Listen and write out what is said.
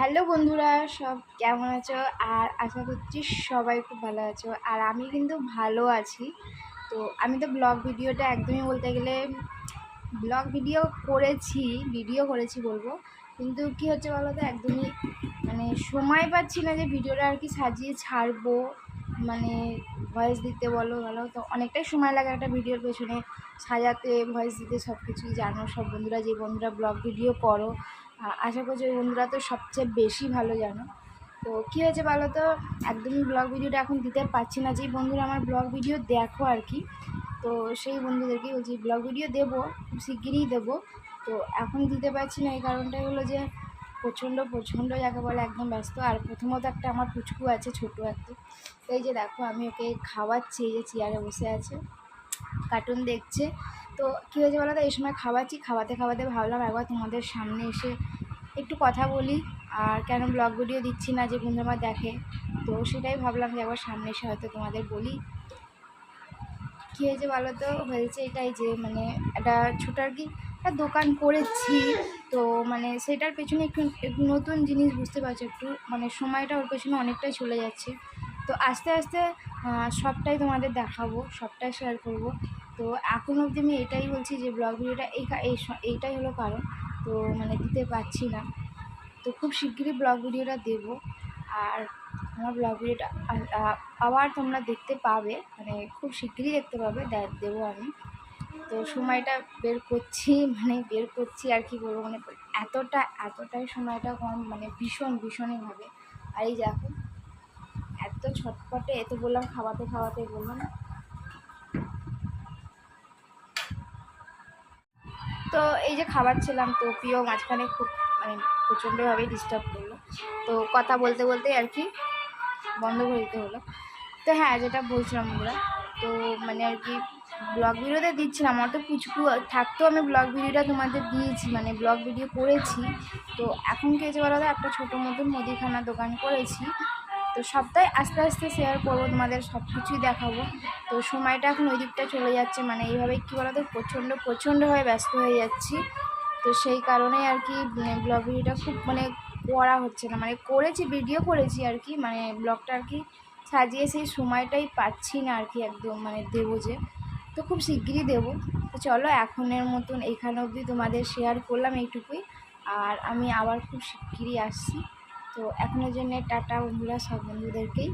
Hello বন্ধুরা, সব কেমন আছো? আর আশা করছি সবাই খুব ভালো আছো। আর আমি কিন্তু ভালো আছি। তো আমি তো ব্লগ ভিডিওটা একদমই বলতে গেলে, ব্লগ ভিডিও করেছি ভিডিও করেছি বলব। কিন্তু কি হচ্ছে বলো তো একদমই মানে সময় পাচ্ছি না যে ভিডিওটা আর কি সাজিয়ে ছাড়বো। মানে ভয়েস দিতে বলো বলো। তো অনেকটাই সময় লাগে একটা ভিডিওর পেছনে সাজাতে ভয়েস দিতে সব কিছুই জানো। সব বন্ধুরা, যে বন্ধুরা ব্লগ ভিডিও করো আশা করছি ওই বন্ধুরা তো সবচেয়ে বেশি ভালো জানো। তো কী হয়েছে বলো তো? একদমই ব্লগ ভিডিওটা এখন দিতে পারছি না। যেই বন্ধুরা আমার ব্লগ ভিডিও দেখো আর কি, তো সেই বন্ধুদেরকেই বলছি ব্লগ ভিডিও দেবো, খুব শিগগিরই দেবো। তো এখন দিতে পারছি না, এই কারণটাই হলো যে প্রচণ্ড প্রচণ্ড যাকে বলে একদম ব্যস্ত। আর প্রথমত একটা আমার পুচকু আছে ছোটো একটা। এই যে দেখো, আমি ওকে খাওয়াচ্ছি, এই যে চেয়ারে বসে আছে। কার্টুন দেখছে। তো কী হয়েছে বলো তো? এই সময় খাওয়াচ্ছি, খাওয়াতে খাওয়াতে ভাবলাম একবার তোমাদের সামনে এসে একটু কথা বলি। আর কেন ব্লগ ভিডিও দিচ্ছি না যে বন্ধু আমার দেখে? তো সেটাই ভাবলাম যে একবার সামনে এসে হয়তো তোমাদের বলি। কী হয়েছে বলো তো? হয়েছে এটাই যে মানে একটা ছোটো আর কি একটা দোকান করেছি। তো মানে সেটার পেছনে একটু একটু নতুন জিনিস বুঝতে পারছ একটু। মানে সময়টা ওর পেছনে অনেকটাই চলে যাচ্ছে। তো আস্তে আস্তে সবটাই তোমাদের দেখাবো, সবটাই শেয়ার করব। তো এখন অবধি আমি এটাই বলছি যে ব্লগ ভিডিওটা এই এই এইটাই হলো কারণ। তো মানে দিতে পারছি না। তো খুব শিগগিরই ব্লগ ভিডিওটা দেব। আর আমার ব্লগ ভিডিওটা আবার তোমরা দেখতে পাবে। মানে খুব শিগগিরই দেখতে পাবে দেবো আমি। তো সময়টা বের করছি মানে বের করছি আর কি বলব মানে এতটা, এতটাই সময়টা কম মানে ভীষণ ভীষণইভাবে আর এই দেখো, এত ছটপটে, এত বললাম, খাওয়াতে খাওয়াতে বললাম। তো এই যে খাওয়াচ্ছিলাম তো প্রিয় মাঝখানে খুব মানে প্রচণ্ডভাবেই ডিস্টার্ব করল। তো কথা বলতে বলতে আর কি বন্ধ করে দিতে হলো। তো হ্যাঁ যেটা বলছিলাম আমরা তো মানে আর কি ব্লগ ভিডিওতে দিচ্ছিলাম, আমার তো পুচকু থাকতেও আমি ব্লগ ভিডিওটা তোমাদের দিয়েছি মানে ব্লগ ভিডিও করেছি। তো এখন কি হয়েছে বলো একটা ছোটো মতন মুদিখানা দোকান করেছি। তো সবটাই আস্তে আস্তে শেয়ার করব, তোমাদের সব কিছুই দেখাবো। তো সময়টা এখন ওই দিকটা চলে যাচ্ছে মানে এইভাবে কী বলো তো প্রচণ্ড, প্রচণ্ডভাবে ব্যস্ত হয়ে যাচ্ছি। তো সেই কারণেই আর কি ব্লগ ভিডিওটা খুব মানে করা হচ্ছে না। মানে করেছি ভিডিও করেছি আর কি মানে ব্লগটা আর কি সাজিয়ে সেই সময়টাই পাচ্ছি না আর কি একদম মানে দেবো যে। তো খুব শিগগিরই দেবো। তো চলো, এখনের মতন এইখানে অবধি তোমাদের শেয়ার করলাম এইটুকুই। আর আমি আবার খুব শিগগিরই আসছি। তো এখনের জন্য টাটা বন্ধুরা সব বন্ধুদেরকেই।